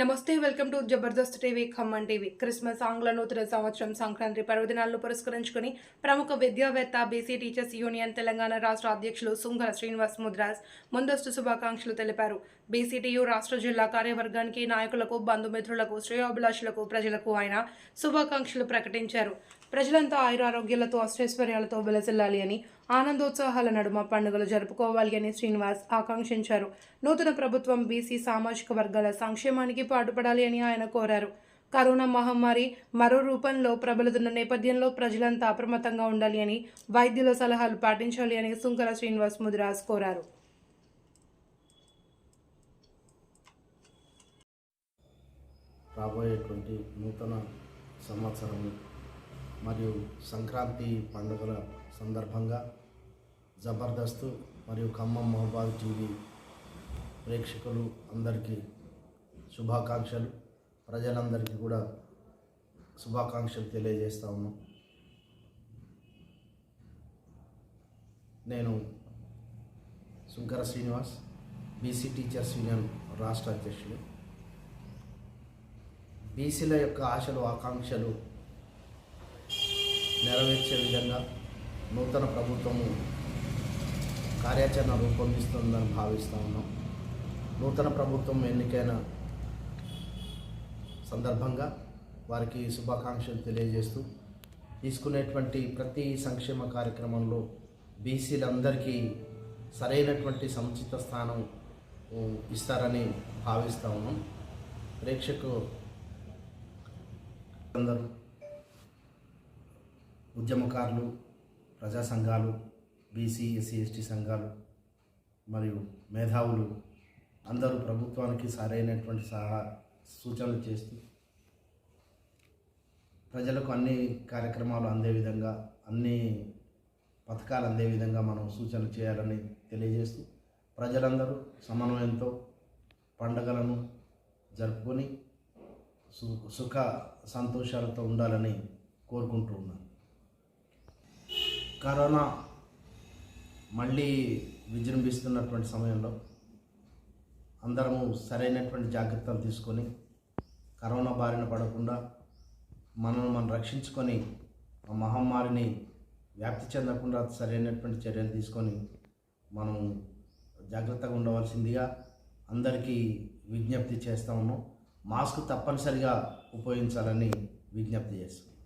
నమస్తే welcome to Jabardasth TV Khammam TV. Christmas ఆంగ్ల నూతన సంవత్సరం సంక్రాంతి పర్వదినాలను పురస్కరించుకుని ప్రముఖ విద్యావేత్త బీసీ టీచర్స్ యూనియన్ తెలంగాణ రాష్ట్ర అధ్యక్షులు సుంగర శ్రీనివాస్ ముద్రాస్ ముందస్తు శుభాకాంక్షలు తెలిపారు. బీసీటీయూ రాష్ట్ర జిల్లా కార్యవర్గానికి నాయకులకు బంధుమిత్రులకు శ్రేయోభిలాషులకు ప్రజలకు ఆయన శుభాకాంక్షలు ప్రకటించారు. ప్రజలంతా ఆయురారోగ్యాలతో అష్టైశ్వర్యాలతో విలసిల్లాలి అని ఆనందోత్సాహాల నడుమ పండుగలు జరుపుకోవాలి అని శ్రీనివాస్ ఆకాంక్షించారు. నూతన ప్రభుత్వం బీసీ సామాజిక వర్గాల సంక్షేమానికి పాటుపడాలి అని ఆయన కోరారు. కరోనా మహమ్మారి మరో రూపంలో ప్రబలుతున్న నేపథ్యంలో ప్రజలంతా అప్రమత్తంగా ఉండాలి అని వైద్యుల సలహాలు పాటించాలి అని సుంకర శ్రీనివాస్ ముదిరాజ్ కోరారు. రాబోయేటువంటి నూతన సంవత్సరం మరియు సంక్రాంతి పండుగల సందర్భంగా జబర్దస్త్ మరియు ఖమ్మం మహబాద్ టీవీ ప్రేక్షకులు అందరికీ శుభాకాంక్షలు. ప్రజలందరికీ కూడా శుభాకాంక్షలు తెలియజేస్తా ఉన్నాం. నేను Shankara Srinivas BC teachers union రాష్ట్ర అధ్యక్షుడు బీసీల యొక్క ఆశలు ఆకాంక్షలు నెరవేర్చే విధంగా నూతన ప్రభుత్వము కార్యాచరణ రూపొందిస్తుందని భావిస్తూ ఉన్నాం. నూతన ప్రభుత్వం ఎన్నికైన సందర్భంగా వారికి శుభాకాంక్షలు తెలియజేస్తూ తీసుకునేటువంటి ప్రతి సంక్షేమ కార్యక్రమంలో బీసీలందరికీ సరైనటువంటి సముచిత స్థానం ఇస్తారని భావిస్తూ ఉన్నాం. ప్రేక్షకు అందరూ ఉద్యమకారులు ప్రజా సంఘాలు బీసీ ఎస్సీ ఎస్టీ సంఘాలు మరియు మేధావులు అందరూ ప్రభుత్వానికి సరైనటువంటి సహా సూచనలు చేస్తూ ప్రజలకు అన్ని కార్యక్రమాలు అందే విధంగా అన్ని పథకాలు అందే విధంగా మనం సూచనలు చేయాలని తెలియజేస్తూ ప్రజలందరూ సమన్వయంతో పండగలను జరుపుకొని సు సుఖ సంతోషాలతో ఉండాలని కోరుకుంటూ ఉన్నాను. కరోనా మళ్ళీ విజృంభిస్తున్నటువంటి సమయంలో అందరము సరైనటువంటి జాగ్రత్తలు తీసుకొని కరోనా బారిన పడకుండా మనల్ని మనం రక్షించుకొని ఆ మహమ్మారిని వ్యాప్తి చెందకుండా సరైనటువంటి చర్యలు తీసుకొని మనం జాగ్రత్తగా ఉండవలసిందిగా అందరికీ విజ్ఞప్తి చేస్తా ఉన్నాం. మాస్క్ తప్పనిసరిగా ఉపయోగించాలని విజ్ఞప్తి చేస్తున్నాం.